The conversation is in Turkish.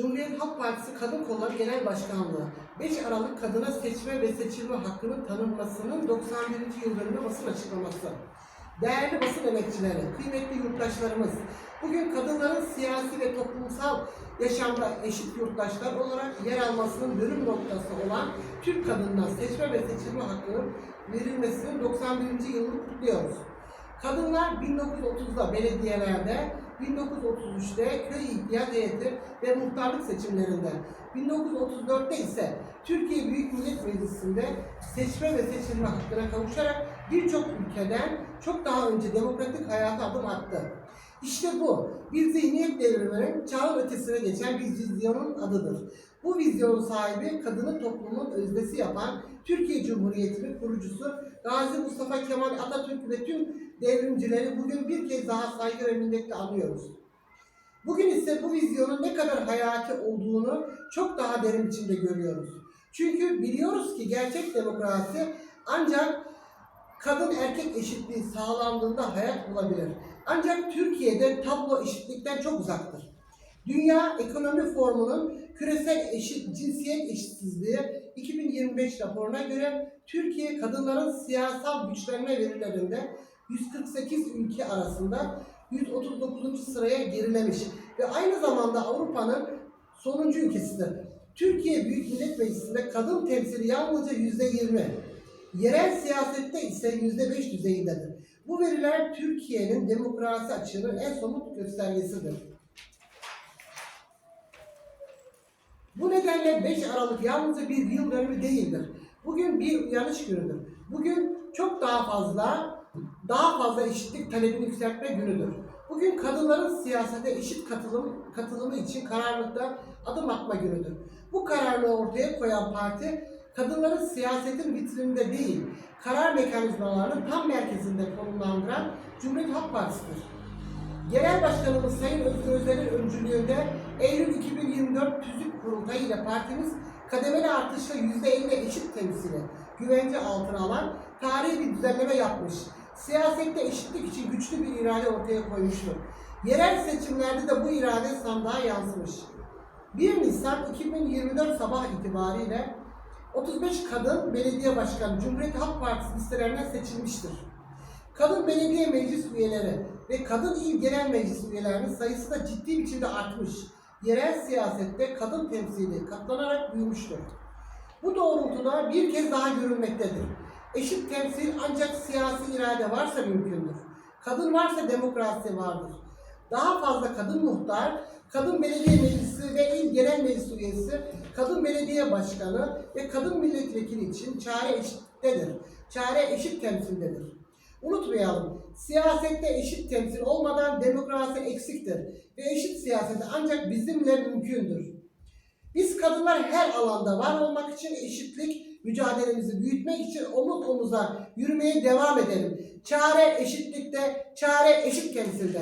Cumhuriyet Halk Partisi Kadın Kolları Genel Başkanlığı 5 Aralık kadına seçme ve seçilme hakkının tanınmasının 91. yıl dönümü basın açıklaması. Değerli basın emekçileri, kıymetli yurttaşlarımız, bugün kadınların siyasi ve toplumsal yaşamda eşit yurttaşlar olarak yer almasının dönüm noktası olan Türk kadınına seçme ve seçilme hakkının verilmesinin 91. yılını kutluyoruz. Kadınlar 1930'da belediyelerde, 1933'te köy ihtiyat heyeti ve muhtarlık seçimlerinde, 1934'te ise Türkiye Büyük Millet Meclisi'nde seçme ve seçilme hakkına kavuşarak birçok ülkeden çok daha önce demokratik hayata adım attı. İşte bu, bir zihniyet devriminin çağın ötesine geçen bir vizyonun adıdır. Bu vizyonun sahibi kadını toplumun özdesi yapan Türkiye Cumhuriyeti'nin kurucusu Gazi Mustafa Kemal Atatürk ve tüm devrimcileri bugün bir kez daha saygı ve minnetle anıyoruz. Bugün ise bu vizyonun ne kadar hayati olduğunu çok daha derin biçimde görüyoruz. Çünkü biliyoruz ki gerçek demokrasi ancak kadın erkek eşitliği sağlandığında hayat bulabilir. Ancak Türkiye'de tablo eşitlikten çok uzaktır. Dünya Ekonomi Forumu'nun küresel eşit cinsiyet eşitsizliği 2025 raporuna göre Türkiye kadınların siyasal güçlenme verilerinde 148 ülke arasında 139. sıraya gerilemiş ve aynı zamanda Avrupa'nın sonuncu ülkesidir. Türkiye Büyük Millet Meclisi'nde kadın temsili yalnızca %20, yerel siyasette ise %5 düzeyindedir. Bu veriler Türkiye'nin demokrasi açığının en somut göstergesidir. Bu nedenle 5 Aralık yalnızca bir yıl dönümü değildir. Bugün bir uyanış günüdür. Bugün çok daha fazla, daha fazla eşitlik talebini yükseltme günüdür. Bugün kadınların siyasete eşit katılım, katılımı için kararlılıkta adım atma günüdür. Bu kararlılığı ortaya koyan parti, kadınların siyasetin vitrininde değil, karar mekanizmalarının tam merkezinde konumlandıran Cumhuriyet Halk Partisi'dir. Genel Başkanımız Sayın Özgür Özel'in öncülüğünde Eylül 2024 tüzük kurultayı ile partimiz kademeli artışla %50 eşit temsili güvence altına alan tarihi bir düzenleme yapmış. Siyasette eşitlik için güçlü bir irade ortaya koymuştur. Yerel seçimlerde de bu irade sandığa yansımış. 1 Nisan 2024 sabah itibariyle 35 kadın belediye başkanı Cumhuriyet Halk Partisi listelerinden seçilmiştir. Kadın belediye meclis üyeleri ve kadın il genel meclis üyelerinin sayısı da ciddi biçimde artmış. Yerel siyasette kadın temsili katlanarak büyümüştür. Bu doğrultuda bir kez daha görülmektedir. Eşit temsil ancak siyasi irade varsa mümkündür. Kadın varsa demokrasi vardır. Daha fazla kadın muhtar, kadın belediye meclisi ve il genel meclis üyesi, kadın belediye başkanı ve kadın milletvekili için çare eşittedir. Çare eşit temsildedir. Unutmayalım, siyasette eşit temsil olmadan demokrasi eksiktir ve eşit siyaseti ancak bizimle mümkündür. Biz kadınlar her alanda var olmak için eşitlik mücadelemizi büyütmek için omuz omuza yürümeye devam edelim. Çare eşitlikte, çare eşit temsilde.